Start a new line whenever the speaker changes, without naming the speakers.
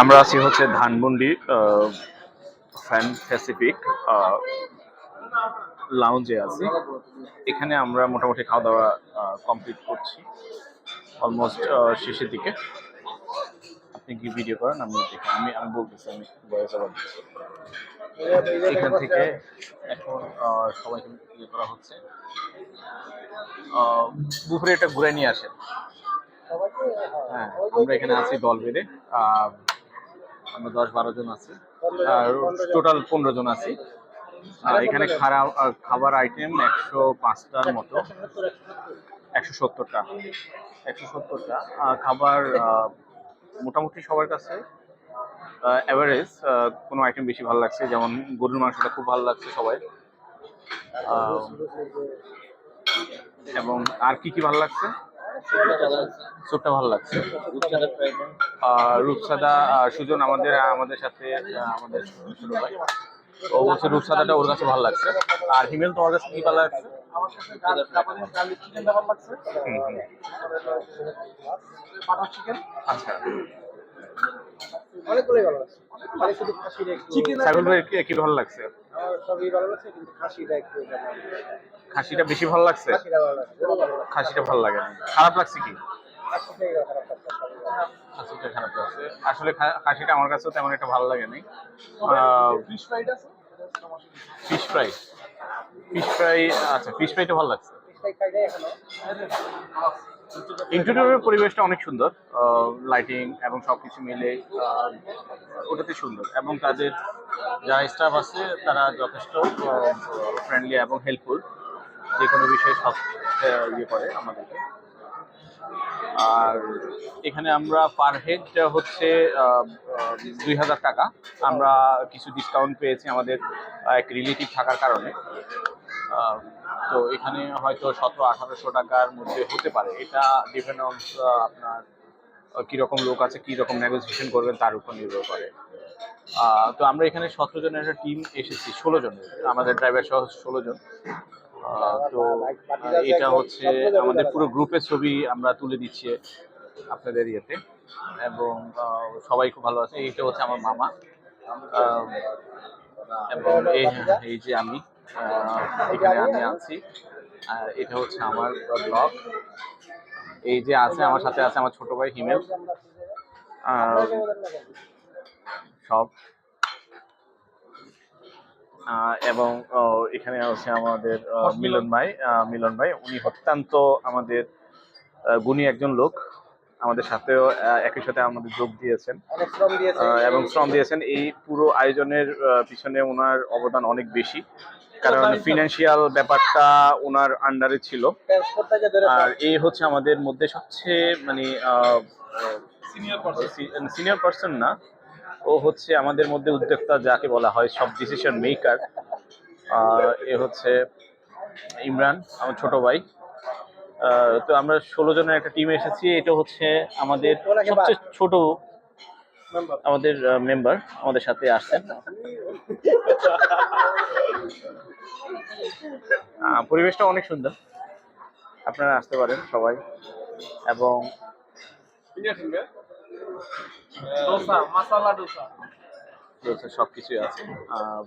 আমরা আছি হচ্ছে ধানমন্ডি ফ্যান প্যাসিফিক লাউঞ্জে আছি। এখানে আমরা মোটামুটি খাওয়া দাওয়া কমপ্লিট করছি। অলমোস্ট শেষের দিকে। আপনি কি ভিডিও করেন? আমি দেখি। আমি আমি বলতেছি, আমি বয়স আবার এখান থেকে এখন সবাইকে ইয়ে করা হচ্ছে। বুফরে এটা ঘুরে নিয়ে আসেন। হ্যাঁ আমরা এখানে আছি দল বেঁধে। আমরা দশ বারো জন আছি। আর টোটাল পনেরো জন আছি। আর এখানে খারাপ খাবার আইটেম একশো পাঁচটার মতো। একশো সত্তরটা। একশো সত্তরটা। খাবার মোটামুটি সবার কাছে অ্যাভারেজ কোনো আইটেম বেশি ভালো লাগছে। যেমন গরুর মাংসটা খুব ভালো লাগছে সবাই। এবং আর কি কি ভালো লাগছে? স্যুপটা ভালো লাগছে। রূপসাদা সুজন আমাদের আমাদের সাথে আমাদের ছোট ভাই। ও বলছে রূপসাদাটা ওর কাছে ভালো লাগছে। আর হিমেল তোমার কাছে কি ভালো লাগছে? হুম, হুম। আচ্ছা
অনেকগুলোই ভালো লাগছে। মানে
ভাই কি- কি ভালো লাগছে?
সবই ভালো লাগছে কিন্তু খাসিটা একটু
খাসিটা বেশি ভালো লাগছে?
খাসিটা ভালো লাগছে
খাসিটা ভালো লাগে খারাপ লাগছে কি? খাসিটা খারাপ লাগছে আসলে খাসিটা আমার কাছেও তেমন একটা ভালো লাগে নাই।
ফিশ ফ্রাইড আছে?
ফিশ ফ্রাই ফিশ ফ্রাই আচ্ছা ফিশ ফ্রাইটা ভালো লাগছে।
ফিশ ফ্রাই খাই এখনও।
ইন্টেরিয়রের পরিবেশটা অনেক সুন্দর লাইটিং এবং সবকিছু মিলে ওটাতে সুন্দর। এবং তাদের যারা স্টাফ আছে, তারা যথেষ্ট ফ্রেন্ডলি এবং হেল্পফুল যে কোনো বিষয়ে সব ইয়ে করে আমাদেরকে। আর এখানে আমরা পার হেড হচ্ছে দুই হাজার টাকা। আমরা কিছু ডিসকাউন্ট পেয়েছি আমাদের এক রিলেটিভ থাকার কারণে। তো এখানে হয়তো সতেরো, আঠারোশো টাকার মধ্যে হতে পারে। এটা ডিপেন্ড অন আপনার কীরকম লোক আছে, কীরকম নেগোসিয়েশন করবেন তার উপর নির্ভর করে। তো আমরা এখানে সতেরো জনের একটা টিম এসেছি, ষোলো জন আমাদের ড্রাইভার সহ ষোলো জন। তো এটা হচ্ছে আমাদের পুরো গ্রুপের ছবি আমরা তুলে দিচ্ছি আপনাদের ইয়েতে। এবং সবাই খুব ভালো আছে। এইটা হচ্ছে আমার মামা। এবং এই যে আমি। এখানে আমি আছি। আর এটা হচ্ছে আমার ব্লগ এই যে আছে আমার সাথে আছে আমার ছোট ভাই হিমেল। আহ, সব। এবং এখানে হচ্ছে আমাদের মিলন ভাই। মিলন ভাই উনি অত্যন্ত আমাদের গুণী একজন লোক। আমাদের সাথেও একই সাথে আমাদের যোগ দিয়েছেন। এবং শ্রম দিয়েছেন। এই পুরো আয়োজনের আহ, পিছনে ওনার অবদান অনেক বেশি। কারণ ফিনান্সিয়াল ব্যাপারটা ওনার আন্ডারে ছিল।
ধরে
আর এই হচ্ছে আমাদের মধ্যে সবচেয়ে মানে সিনিয়র পার্সন না। ও হচ্ছে আমাদের মধ্যে উদ্যোক্তা যাকে বলা হয় সব ডিসিশন মেকার এ হচ্ছে ইমরান আমার ছোট ভাই। তো আমরা ষোলো জনের একটা টিম এসেছি। এটা হচ্ছে আমাদের সবচেয়ে ছোট আমাদের মেম্বার আমাদের সাথে আসছেন। আহ, পরিবেশটা অনেক সুন্দর। আপনারা আসতে পারেন সবাই। এবং
ডোসা মশলা ডোসা
সব কিছুই আছে। আহ,